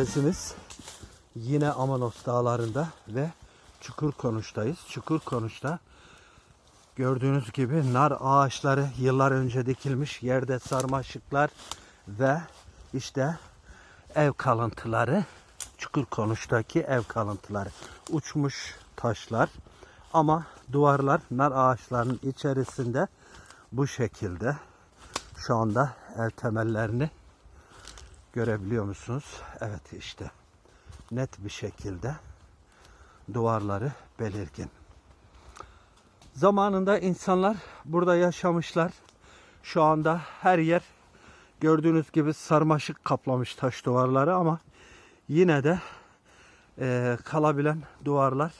gezimiz yine Amanos dağlarında ve Çukurkonuş'tayız. Çukurkonuş'ta gördüğünüz gibi nar ağaçları yıllar önce dikilmiş. Yerde sarmaşıklar ve işte ev kalıntıları. Çukurkonuş'taki ev kalıntıları. Uçmuş taşlar ama duvarlar nar ağaçlarının içerisinde bu şekilde. Şu anda ev temellerini görebiliyor musunuz? Evet işte net bir şekilde duvarları belirgin. Zamanında insanlar burada yaşamışlar. Şu anda her yer gördüğünüz gibi sarmaşık kaplamış taş duvarları ama yine de eee, kalabilen duvarlar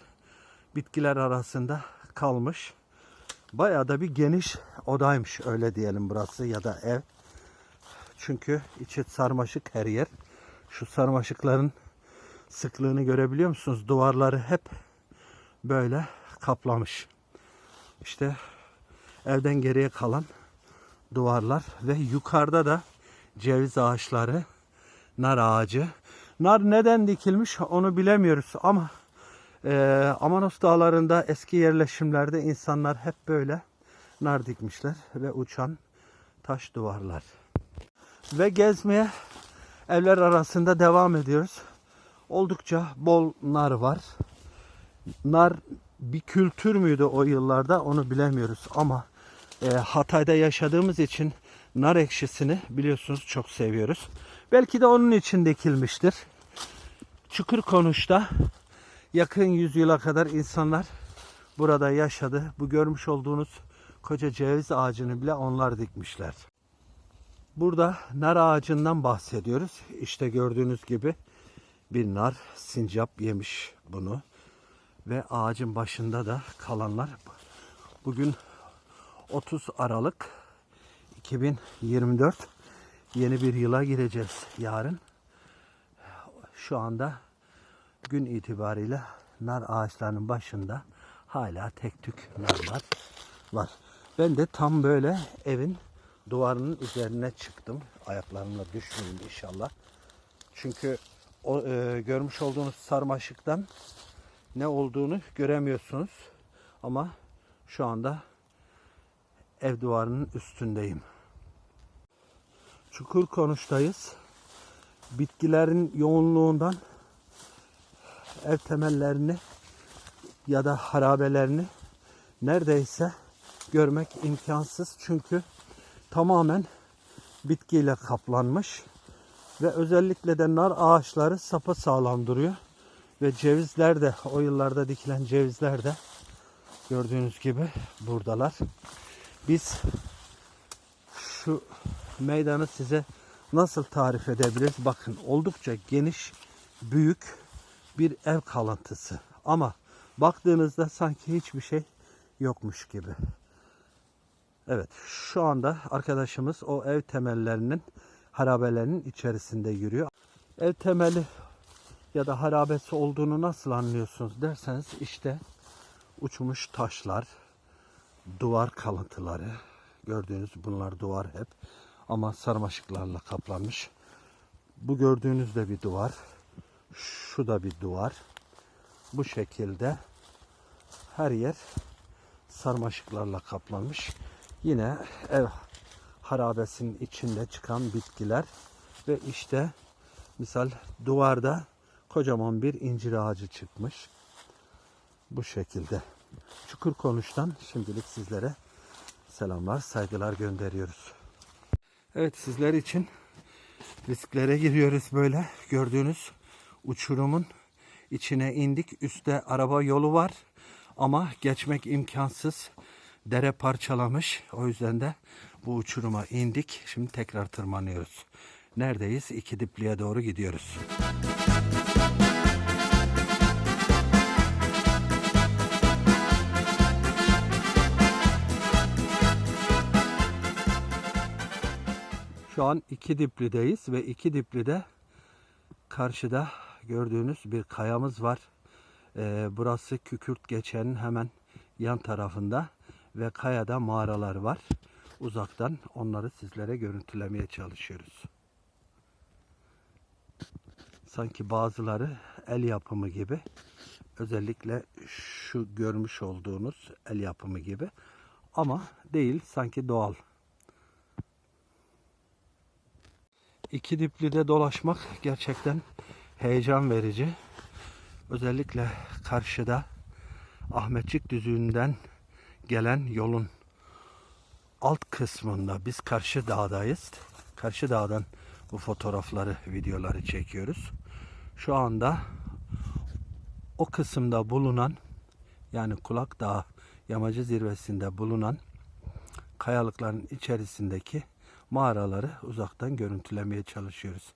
bitkiler arasında kalmış. Bayağı da bir geniş odaymış öyle diyelim burası ya da ev. Çünkü içi sarmaşık her yer. Şu sarmaşıkların sıklığını görebiliyor musunuz? Duvarları hep böyle kaplamış. İşte evden geriye kalan duvarlar ve yukarıda da ceviz ağaçları, nar ağacı. Nar neden dikilmiş onu bilemiyoruz ama e, Amanos dağlarında eski yerleşimlerde insanlar hep böyle nar dikmişler ve uçan taş duvarlar. Ve gezmeye evler arasında devam ediyoruz. Oldukça bol nar var. Nar bir kültür müydü o yıllarda onu bilemiyoruz ama e, Hatay'da yaşadığımız için nar ekşisini biliyorsunuz çok seviyoruz. Belki de onun için dikilmiştir. Çukur konuşta yakın yüzyıla kadar insanlar burada yaşadı. Bu görmüş olduğunuz koca ceviz ağacını bile onlar dikmişler. Burada nar ağacından bahsediyoruz. İşte gördüğünüz gibi bir nar sincap yemiş bunu. Ve ağacın başında da kalanlar. Bugün 30 Aralık 2024 yeni bir yıla gireceğiz yarın. Şu anda gün itibariyle nar ağaçlarının başında hala tek tük narlar var. Ben de tam böyle evin duvarının üzerine çıktım. Ayaklarımla düşmeyeyim inşallah. Çünkü o e, görmüş olduğunuz sarmaşıktan ne olduğunu göremiyorsunuz. Ama şu anda ev duvarının üstündeyim. Çukur konuştayız. Bitkilerin yoğunluğundan ev temellerini ya da harabelerini neredeyse görmek imkansız. Çünkü tamamen bitkiyle kaplanmış ve özellikle de nar ağaçları sapa sağlam duruyor. Ve cevizler de o yıllarda dikilen cevizler de gördüğünüz gibi buradalar. Biz şu meydanı size nasıl tarif edebiliriz? Bakın oldukça geniş, büyük bir ev kalıntısı. Ama baktığınızda sanki hiçbir şey yokmuş gibi. Evet şu anda arkadaşımız o ev temellerinin harabelerinin içerisinde yürüyor. Ev temeli ya da harabesi olduğunu nasıl anlıyorsunuz derseniz işte uçmuş taşlar, duvar kalıntıları. Gördüğünüz bunlar duvar hep ama sarmaşıklarla kaplanmış. Bu gördüğünüz de bir duvar. Şu da bir duvar. Bu şekilde her yer sarmaşıklarla kaplanmış. Yine ev harabesinin içinde çıkan bitkiler ve işte misal duvarda kocaman bir incir ağacı çıkmış. Bu şekilde. Çukur konuştan şimdilik sizlere selamlar, saygılar gönderiyoruz. Evet sizler için risklere giriyoruz böyle. Gördüğünüz uçurumun içine indik. Üstte araba yolu var ama geçmek imkansız. Dere parçalamış. O yüzden de bu uçuruma indik. Şimdi tekrar tırmanıyoruz. Neredeyiz? İki dipliğe doğru gidiyoruz. Şu an iki diplideyiz ve iki diplide karşıda gördüğünüz bir kayamız var. Ee, burası Kükürt geçenin hemen yan tarafında ve kayada mağaralar var. Uzaktan onları sizlere görüntülemeye çalışıyoruz. sanki bazıları el yapımı gibi. Özellikle şu görmüş olduğunuz el yapımı gibi. Ama değil sanki doğal. İki diplide dolaşmak gerçekten heyecan verici. Özellikle karşıda Ahmetçik düzüğünden gelen yolun alt kısmında biz karşı dağdayız. Karşı dağdan bu fotoğrafları, videoları çekiyoruz. Şu anda o kısımda bulunan yani Kulak Dağı yamacı zirvesinde bulunan kayalıkların içerisindeki mağaraları uzaktan görüntülemeye çalışıyoruz.